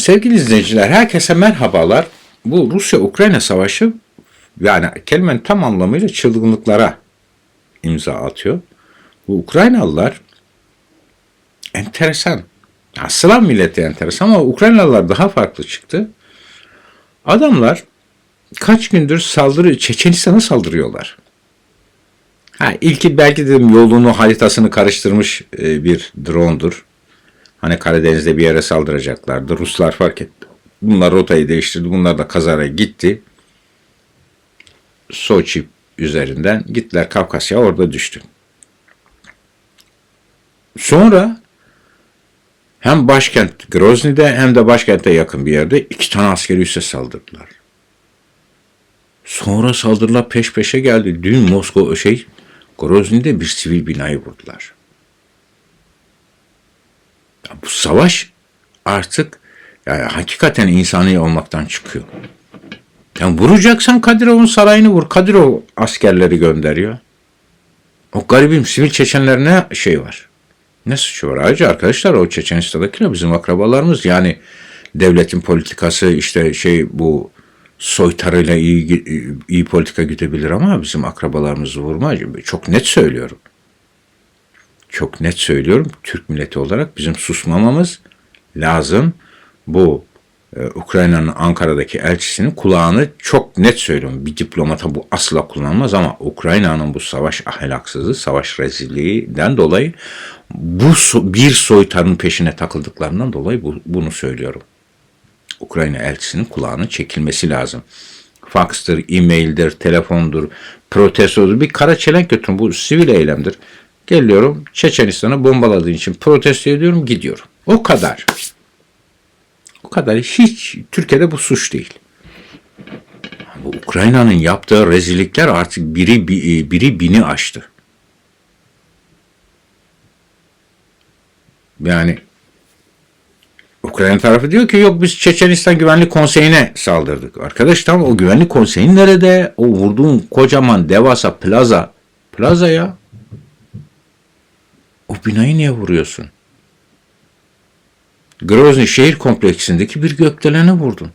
Sevgili izleyiciler, herkese merhabalar. Bu Rusya-Ukrayna savaşı yani kelimenin tam anlamıyla çılgınlıklara imza atıyor. Bu Ukraynalılar enteresan. Ya Slav milleti enteresan ama Ukraynalılar daha farklı çıktı. Adamlar kaç gündür saldırı Çeçenistan'a saldırıyorlar. Ha, ilki belki dedim yolunu haritasını karıştırmış e, bir drone'dur. Hani Karadeniz'de bir yere saldıracaklardı. Ruslar fark etti. Bunlar rotayı değiştirdi. Bunlar da kazara gitti. Soçi üzerinden gittiler Kafkasya orada düştü. Sonra hem başkent Grozny'de hem de başkente yakın bir yerde iki tane askeri üsse saldırdılar. Sonra saldırılar peş peşe geldi. Dün Moskova şey Grozny'de bir sivil binayı vurdular. Ya bu savaş artık yani hakikaten insani olmaktan çıkıyor. Yani vuracaksan Kadirov'un sarayını vur. Kadirov askerleri gönderiyor. O garibim sivil Çeçenler ne şey var? Ne suçu var? Ayrıca arkadaşlar o Çeçenistan'dakiler bizim akrabalarımız. Yani devletin politikası işte şey bu soytarıyla iyi, iyi politika gidebilir ama bizim akrabalarımızı vurma. Çok net söylüyorum çok net söylüyorum. Türk milleti olarak bizim susmamamız lazım. Bu e, Ukrayna'nın Ankara'daki elçisinin kulağını çok net söylüyorum. Bir diplomata bu asla kullanmaz ama Ukrayna'nın bu savaş ahlaksızlığı, savaş rezilliğinden dolayı bu so, bir soytarın peşine takıldıklarından dolayı bu, bunu söylüyorum. Ukrayna elçisinin kulağının çekilmesi lazım. Fax'tır, e-maildir, telefondur, protestodur. Bir kara çelenk götürün. Bu sivil eylemdir. Geliyorum Çeçenistan'ı bombaladığın için protesto ediyorum gidiyorum. O kadar. O kadar. Hiç Türkiye'de bu suç değil. Bu Ukrayna'nın yaptığı rezillikler artık biri biri bini aştı. Yani Ukrayna tarafı diyor ki yok biz Çeçenistan Güvenlik Konseyi'ne saldırdık. Arkadaş tam o Güvenlik Konseyi nerede? O vurduğun kocaman devasa plaza. Plaza ya. O binayı niye vuruyorsun? Grozny şehir kompleksindeki bir gökdelene vurdun.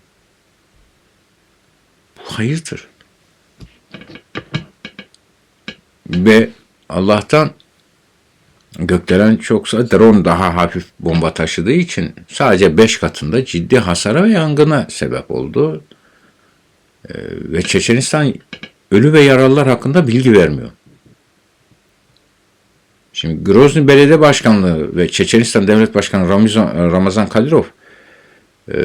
Bu hayırdır. Ve Allah'tan gökdelen çoksa drone daha hafif bomba taşıdığı için sadece 5 katında ciddi hasara ve yangına sebep oldu. Ee, ve Çeçenistan ölü ve yaralılar hakkında bilgi vermiyor. Şimdi Grozny Belediye Başkanlığı ve Çeçenistan Devlet Başkanı Ramazan, Ramazan Kadyrov e,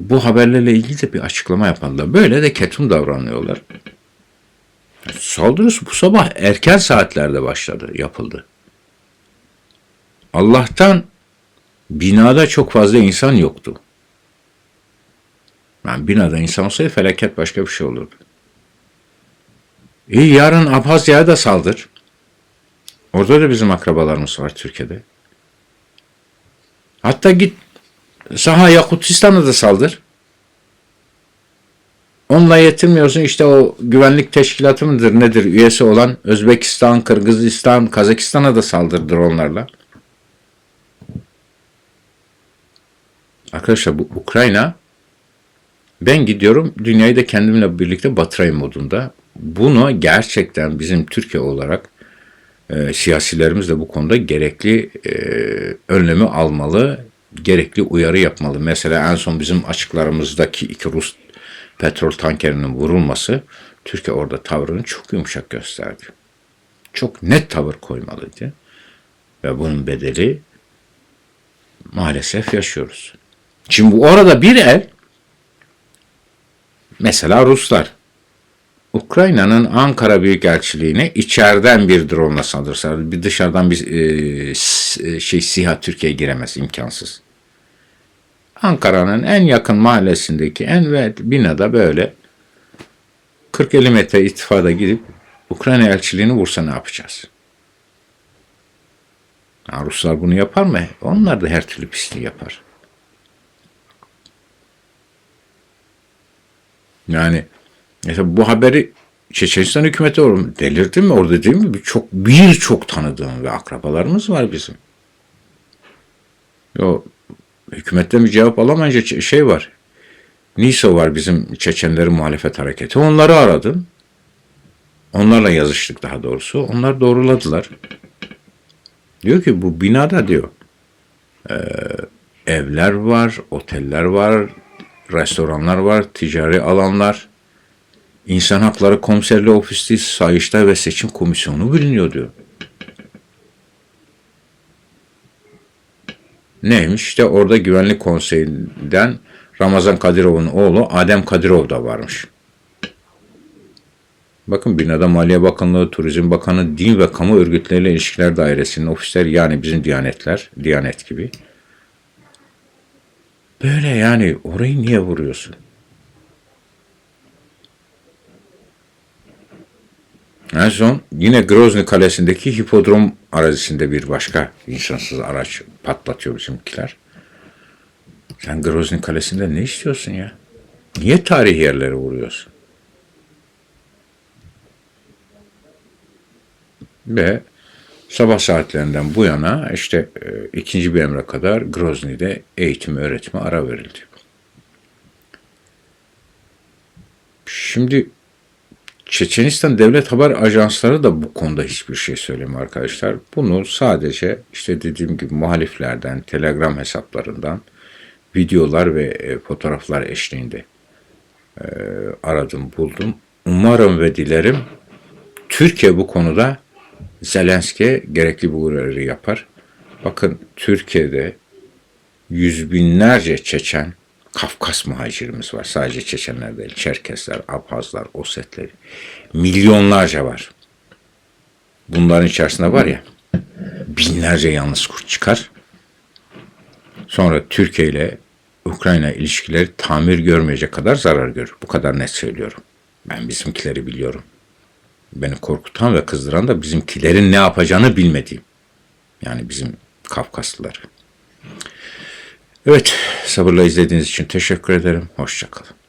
bu haberlerle ilgili de bir açıklama yapanlar. Böyle de ketum davranıyorlar. Saldırısı bu sabah erken saatlerde başladı, yapıldı. Allah'tan binada çok fazla insan yoktu. Yani binada insan olsaydı felaket başka bir şey olurdu. İyi yarın Abhazya'ya da saldır. Orada da bizim akrabalarımız var Türkiye'de. Hatta git Saha Yakutistan'a da saldır. Onunla yetinmiyorsun işte o güvenlik teşkilatı mıdır nedir üyesi olan Özbekistan, Kırgızistan, Kazakistan'a da saldırdır onlarla. Arkadaşlar bu Ukrayna ben gidiyorum dünyayı da kendimle birlikte batırayım modunda. Bunu gerçekten bizim Türkiye olarak e, siyasilerimiz de bu konuda gerekli e, önlemi almalı, gerekli uyarı yapmalı. Mesela en son bizim açıklarımızdaki iki Rus petrol tankerinin vurulması Türkiye orada tavrını çok yumuşak gösterdi. Çok net tavır koymalıydı. Ve bunun bedeli maalesef yaşıyoruz. Şimdi orada bir el mesela Ruslar Ukrayna'nın Ankara Büyükelçiliğine içeriden bir drone saldırsa, bir dışarıdan bir e, şey SİHA Türkiye'ye giremez, imkansız. Ankara'nın en yakın mahallesindeki en ve binada böyle 40-50 metre ittifada gidip Ukrayna elçiliğini vursa ne yapacağız? Ya Ruslar bunu yapar mı? Onlar da her türlü pisliği yapar. Yani Mesela bu haberi Çeçenistan hükümeti oğlum delirdi mi orada değil mi? Çok birçok tanıdığım ve akrabalarımız var bizim. Yo, hükümetten bir cevap alamayınca şey var. NİSO var bizim Çeçenlerin muhalefet hareketi. Onları aradım. Onlarla yazıştık daha doğrusu. Onlar doğruladılar. Diyor ki bu binada diyor evler var, oteller var, restoranlar var, ticari alanlar, insan hakları komiserliği ofisi, sayıştay ve seçim komisyonu biliniyor diyor. Neymiş? İşte orada güvenlik konseyinden Ramazan Kadirov'un oğlu Adem Kadirov da varmış. Bakın binada Maliye Bakanlığı, Turizm Bakanı, Din ve Kamu Örgütleriyle İlişkiler Dairesi'nin ofisler yani bizim diyanetler, diyanet gibi. Böyle yani orayı niye vuruyorsun? En son yine Grozny Kalesi'ndeki hipodrom arazisinde bir başka insansız araç patlatıyor bizimkiler. Sen Grozny Kalesi'nde ne istiyorsun ya? Niye tarihi yerlere vuruyorsun? Ve sabah saatlerinden bu yana işte e, ikinci bir emre kadar Grozny'de eğitim öğretime ara verildi. Şimdi Çeçenistan Devlet Haber Ajansları da bu konuda hiçbir şey söylemiyor arkadaşlar. Bunu sadece işte dediğim gibi muhaliflerden, telegram hesaplarından videolar ve e, fotoğraflar eşliğinde e, aradım, buldum. Umarım ve dilerim Türkiye bu konuda Zelenski'ye gerekli bu uyarıları yapar. Bakın Türkiye'de yüz binlerce Çeçen, Kafkas muhacirimiz var. Sadece Çeçenler değil, Çerkesler, Abhazlar, Osetler. Milyonlarca var. Bunların içerisinde var ya, binlerce yalnız kurt çıkar. Sonra Türkiye ile Ukrayna ilişkileri tamir görmeyecek kadar zarar görür. Bu kadar net söylüyorum. Ben bizimkileri biliyorum. Beni korkutan ve kızdıran da bizimkilerin ne yapacağını bilmediğim. Yani bizim Kafkaslıları. Evet, sabırla izlediğiniz için teşekkür ederim. Hoşçakalın.